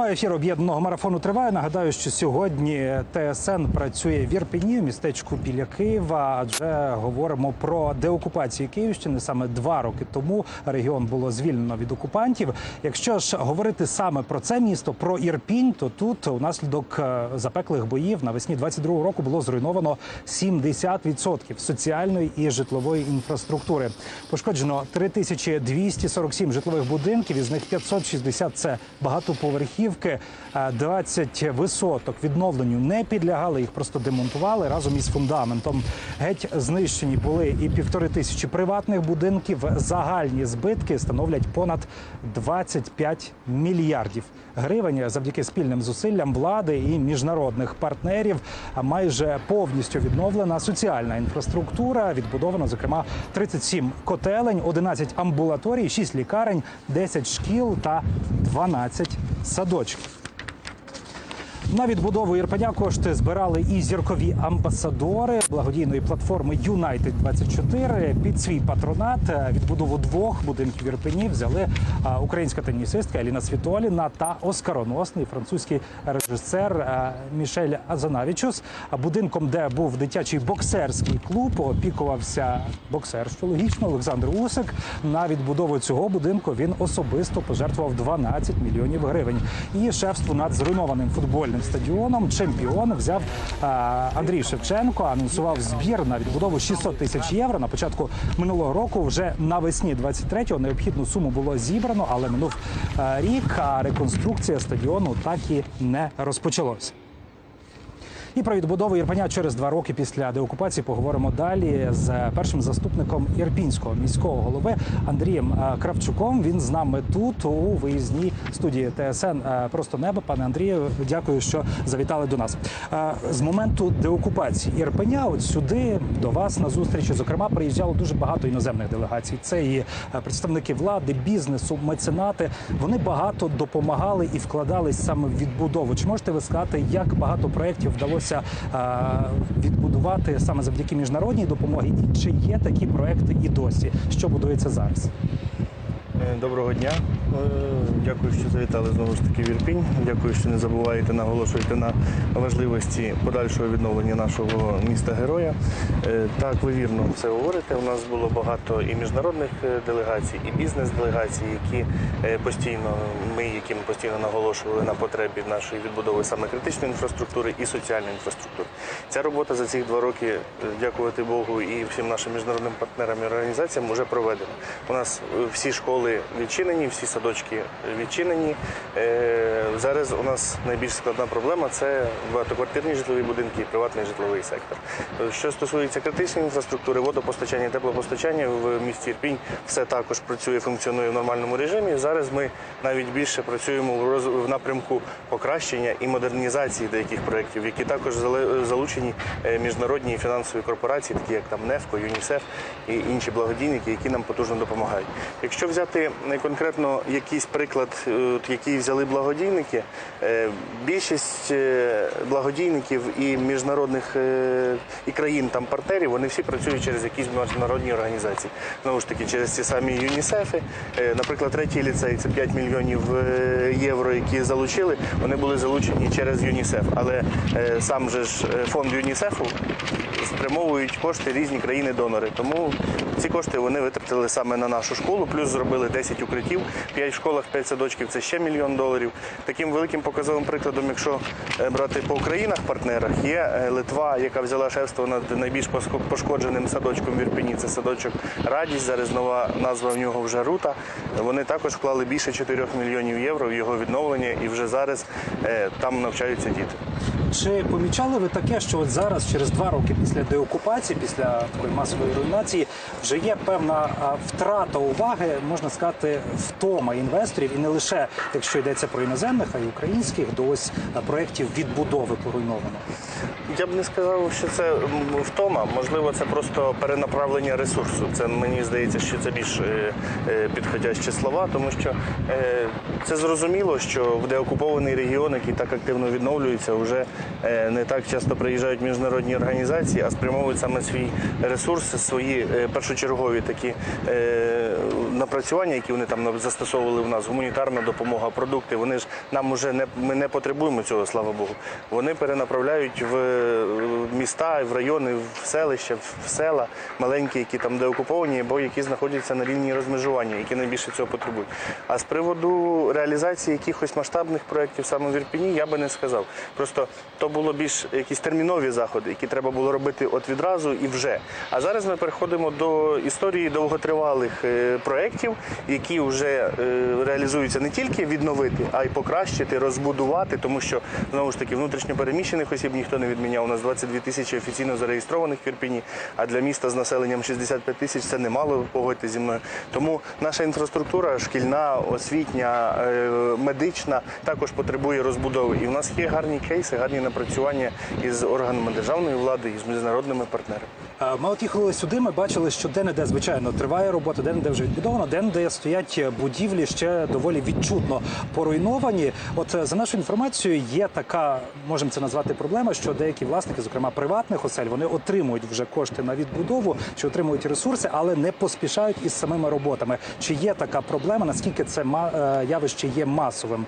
Ну, а ефір об'єднаного марафону триває. Нагадаю, що сьогодні ТСН працює в Ірпені, містечку біля Києва. Адже говоримо про деокупацію Київщини. Саме два роки тому регіон було звільнено від окупантів. Якщо ж говорити саме про це місто, про Ірпінь, то тут унаслідок е, запеклих боїв навесні 22-го року було зруйновано 70% соціальної і житлової інфраструктури. Пошкоджено 3247 житлових будинків, із них 560 – це багатоповерхівки, е, 20 висоток відновленню не підлягали, їх просто демонтували разом із фундаментом. Геть знищені були і півтори тисячі приватних будинків. Загальні збитки становлять понад 25 мільярдів гривень завдяки спільним зусиллям влади і міжнародних партнерів. Майже повністю відновлена соціальна інфраструктура. Відбудовано зокрема 37 котелень, 11 амбулаторій, 6 лікарень, 10 шкіл та 12 садочків. На відбудову Ірпеня кошти збирали і зіркові амбасадори благодійної платформи Юнайтед 24 під свій патронат. е, Відбудову двох будинків Ірпені взяли українська тенісистка Еліна Світоліна та оскароносний французький режисер е, Мішель Азанавічус. Будинком, де був дитячий боксерський клуб, опікувався боксер, що логічно Олександр Усик. На відбудову цього будинку він особисто пожертвував 12 мільйонів гривень. І шефству над зруйнованим футбольним стадіоном чемпіон взяв е, Андрій Шевченко. Анонсував збір на відбудову 600 тисяч євро. На початку минулого року вже навесні 23-го необхідну суму було зібрано, але минув е, рік. А реконструкція стадіону так і не розпочалась. І про відбудову Ірпеня через два роки після деокупації поговоримо далі з першим заступником ірпінського міського голови Андрієм е, Кравчуком. Він з нами тут у виїзній студії ТСН е, Просто небо. Пане Андрію, дякую, що завітали до нас. Е, З моменту деокупації Ірпеня, от сюди до вас на зустрічі, зокрема, приїжджало дуже багато іноземних делегацій. Це і представники влади, бізнесу, меценати. Вони багато допомагали і вкладались саме в відбудову. Чи можете ви сказати, як багато проєктів вдалося е, відбудувати саме завдяки міжнародній допомоги, І чи є такі проекти і досі? Що будується зараз? Е, Доброго дня. Е, Дякую, що завітали знову ж таки в Ірпінь. Дякую, що не забуваєте, наголошуєте на важливості подальшого відновлення нашого міста героя. Е, Так, ви вірно все говорите. У нас було багато і міжнародних делегацій, і бізнес-делегацій, які постійно ми, яким постійно наголошували на потребі нашої відбудови саме критичної інфраструктури і соціальної інфраструктури. Ця робота за ці два роки, дякувати Богу і всім нашим міжнародним партнерам і організаціям, вже проведена. У нас всі школи відчинені, всі садочки відчинені. Е, Зараз у нас найбільш складна проблема це багатоквартирні житлові будинки і приватний житловий сектор. Що стосується критичної інфраструктури, водопостачання, теплопостачання в місті Ірпінь все також працює, функціонує в нормальному режимі. Зараз ми навіть більше працюємо в напрямку покращення і модернізації деяких проєктів, які також залучені е, міжнародні фінансові корпорації, такі як там НЕФКО, ЮНІСЕФ і інші благодійники, які нам потужно допомагають. Якщо взяти е, конкретно якийсь приклад, е, який взяли благодійники, е, більшість е, благодійників і міжнародних і країн там партнерів, вони всі працюють через якісь міжнародні організації. Знову ж таки, через ці самі ЮНІСЕФи. Наприклад, третій ліцей це 5 мільйонів євро, які залучили. Вони були залучені через ЮНІСЕФ. Але сам же ж фонд ЮНІСЕФу спрямовують кошти різні країни-донори. Тому ці кошти вони витратили саме на нашу школу, плюс зробили 10 укриттів, 5 в школах, 5 садочків це ще мільйон доларів. Таким великим показовим прикладом, якщо е, брати по країнах-партнерах, є е, Литва, яка взяла шефство над найбільш пошкодженим садочком в Ірпені. Це садочок Радість. Зараз нова назва в нього вже Рута. Вони також вклали більше 4 мільйонів євро в його відновлення, і вже зараз е, там навчаються діти. Чи помічали ви таке, що от зараз, через два роки після деокупації, після такої масової руйнації, вже є певна втрата уваги, можна сказати, втома інвесторів, і не лише якщо йдеться про іноземних, а й українських, до ось проєктів відбудови поруйнованого? Я б не сказав, що це втома. Можливо, це просто перенаправлення ресурсу. Це мені здається, що це більш е, е, підходящі слова, тому що е, це зрозуміло, що в деокупований регіон, який так активно відновлюється, вже не так часто приїжджають міжнародні організації, а спрямовують саме свій ресурс, свої е, першочергові такі е, напрацювання які вони там застосовували в нас, гуманітарна допомога, продукти. Вони ж нам уже не ми не потребуємо цього, слава Богу. Вони перенаправляють в е, міста, в райони, в селища, в села маленькі, які там деокуповані, або які знаходяться на лінії розмежування, які найбільше цього потребують. А з приводу реалізації якихось масштабних проєктів саме в Ірпіні, я би не сказав. Просто то було більш якісь термінові заходи, які треба було робити от відразу і вже. А зараз ми переходимо до історії довготривалих е, проєктів, які вже е, реалізуються не тільки відновити, а й покращити, розбудувати, тому що знову ж таки внутрішньо переміщених осіб ніхто не відміняв. У нас 22 тисячі офіційно зареєстрованих в Ірпіні, а для міста з населенням 65 тисяч це немало, погодьте зі мною. Тому наша інфраструктура, шкільна, освітня, е, медична, також потребує розбудови. І в нас є гарні кейси, гарні напрацювання із органами державної влади, із міжнародними партнерами. Е, Ми от їхали сюди. Ми бачили, що де-не-де, звичайно, триває робота, де-не-де вже відбудовано, де-не-де стоять будівлі ще доволі відчутно поруйновані. От е, за нашою інформацією, є така, можемо це назвати проблема, що деякі власники, зокрема приватних осель, вони отримують вже кошти на відбудову, чи отримують ресурси, але не поспішають із самими роботами. Чи є така проблема? Наскільки це е, явище є масовим?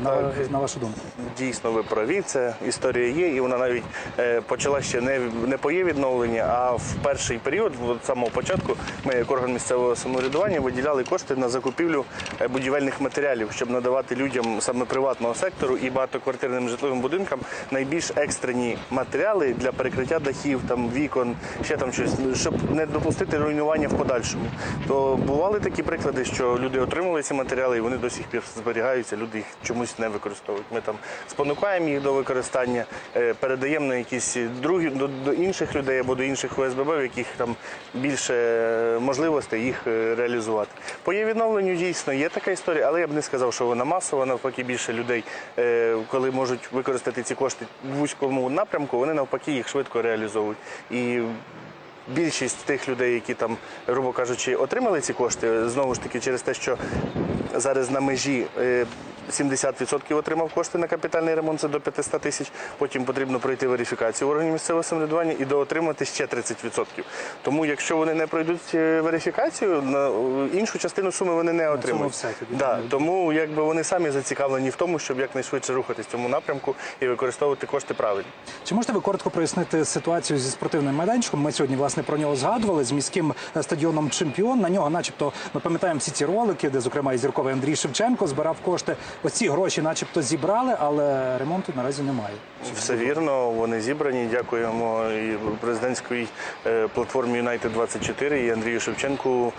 На, на вашу думку? Дійсно, ви праві, це історія є, і вона навіть е, почала ще не, не по є відновленні, а в перший період, з самого початку, ми як орган місцевого самоврядування виділяли кошти на закупівлю е, будівельних матеріалів, щоб надавати людям саме приватного сектору і багатоквартирним житловим будинкам найбільш екстрені матеріали для перекриття дахів, там вікон, ще там щось, щоб не допустити руйнування в подальшому. То бували такі приклади, що люди отримали ці матеріали, і вони до сих пір зберігаються. Люди їх чомусь не використовують. Ми там спонукаємо їх до використання, е, передаємо на якісь другі до, до інших людей або до інших ОСББ, в яких там більше е, можливостей їх е, реалізувати. По її відновленню дійсно є така історія, але я б не сказав, що вона масова. Навпаки, більше людей, коли можуть використати ці кошти в вузькому напрямку, вони навпаки їх швидко реалізовують. І більшість тих людей, які там, грубо кажучи, отримали ці кошти, знову ж таки, через те, що зараз на межі. Е, 70% отримав кошти на капітальний ремонт, це до 500 тисяч. Потім потрібно пройти верифікацію в органі місцевого самоврядування і доотримати ще 30%. Тому, якщо вони не пройдуть е, верифікацію, на е, іншу частину суми вони не отримають. Да, тому якби вони самі зацікавлені в тому, щоб якнайшвидше рухатись в цьому напрямку і використовувати кошти правильно. Чи можете ви коротко прояснити ситуацію зі спортивним майданчиком? Ми сьогодні власне про нього згадували з міським е, стадіоном Чемпіон. На нього, начебто, ми пам'ятаємо всі ці ролики, де зокрема і зірковий Андрій Шевченко збирав кошти. Ось ці гроші, начебто, зібрали, але ремонту наразі немає. Все вірно, вони зібрані. Дякуємо і президентській е, платформі United 24 і Андрію Шевченку.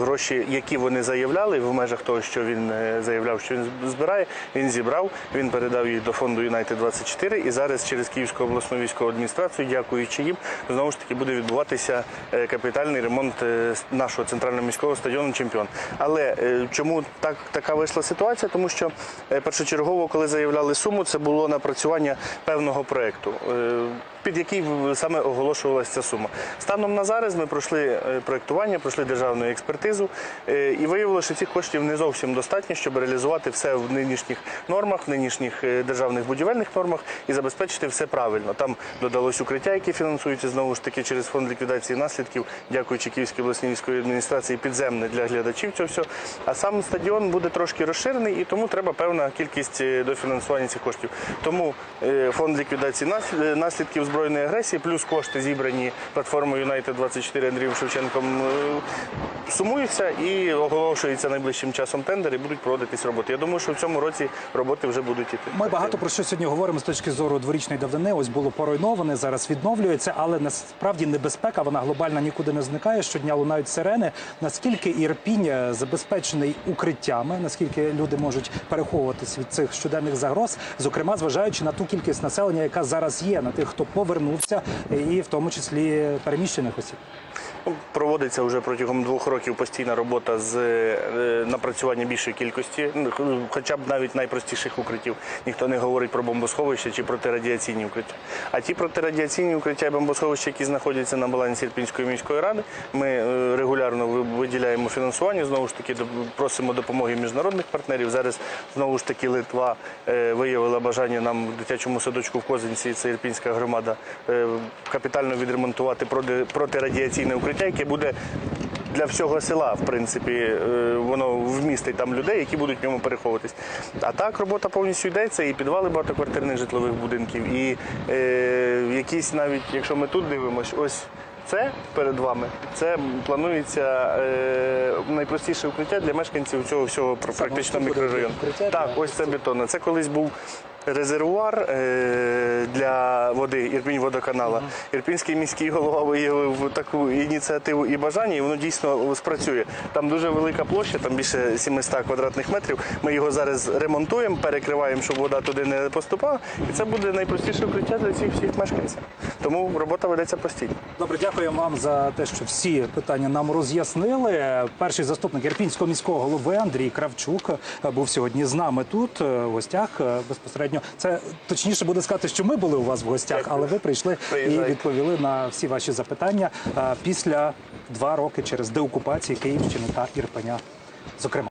Гроші, які вони заявляли в межах того, що він е, заявляв, що він збирає, він зібрав. Він передав їх до фонду United 24 і зараз через Київську обласну військову адміністрацію, дякуючи їм, знову ж таки буде відбуватися е, капітальний ремонт нашого центрального міського стадіону Чемпіон. Але чому так така вийшла ситуація? Тому що е, першочергово, коли заявляли суму, це було напрацювання певного проєкту. е, Під який саме оголошувалася ця сума. Станом на зараз ми пройшли е, проєктування, пройшли державну експертизу е, і виявилося, що цих коштів не зовсім достатньо, щоб реалізувати все в нинішніх нормах, в нинішніх е, державних будівельних нормах і забезпечити все правильно. Там додалось укриття, які фінансуються знову ж таки через фонд ліквідації наслідків, дякуючи Київській обласній військовій адміністрації, підземне для глядачів цього всього. А сам стадіон буде трошки розширений і тому треба певна кількість е, дофінансування цих коштів. Тому е, фонд ліквідації е, наслідків збройної агресії, плюс кошти зібрані платформою United 24 Андрієм Шевченком. Сумуються і оголошується найближчим часом тендер і будуть проводитись роботи. Я думаю, що в цьому році роботи вже будуть іти. Ми багато про що сьогодні говоримо з точки зору дворічної давнини. Ось було поруйноване, зараз відновлюється, але насправді небезпека вона глобально нікуди не зникає. Щодня лунають сирени. Наскільки Ірпінь забезпечений укриттями, наскільки люди можуть переховуватись від цих щоденних загроз, зокрема зважаючи на ту кількість населення, яка зараз є, на тих, хто повернувся, і в тому числі переміщених осіб. Проводиться вже протягом двох років постійна робота з е, напрацювання більшої кількості, хоча б навіть найпростіших укриттів. Ніхто не говорить про бомбосховища чи протирадіаційні укриття. А ті протирадіаційні укриття і бомбосховища, які знаходяться на балансі Ірпінської міської ради, ми е, регулярно виділяємо фінансування. Знову ж таки, просимо допомоги міжнародних партнерів. Зараз знову ж таки Литва е, виявила бажання нам в дитячому садочку в Козинці, це Ірпінська громада, капітально відремонтувати протирадіаційне укриття, яке буде для всього села, в принципі, е, воно вмістить там людей, які будуть в ньому переховуватись. А так робота повністю йде. Це і підвали багатоквартирних житлових будинків, і е, якісь навіть, якщо ми тут дивимося, ось. Це перед вами. Це планується е, найпростіше укриття для мешканців цього всього пр- практично мікрорайону. Так, ось це бетонне. Це колись був резервуар е, для води Ірпінь водоканала. Ірпінський міський голова виявив таку ініціативу і бажання, і воно дійсно спрацює. Там дуже велика площа, там більше 700 квадратних метрів. Ми його зараз ремонтуємо, перекриваємо, щоб вода туди не поступала. І це буде найпростіше укриття для цих всіх мешканців. Тому робота ведеться постійно. Добре, дякуємо вам за те, що всі питання нам роз'яснили. Перший заступник Ірпінського міського голови Андрій Кравчук е, був сьогодні з нами тут е, в гостях е, безпосередньо. Це точніше буде сказати, що ми були у вас в гостях, але ви прийшли і відповіли на всі ваші запитання е, після два роки через деокупації Київщини та Ірпеня. Зокрема.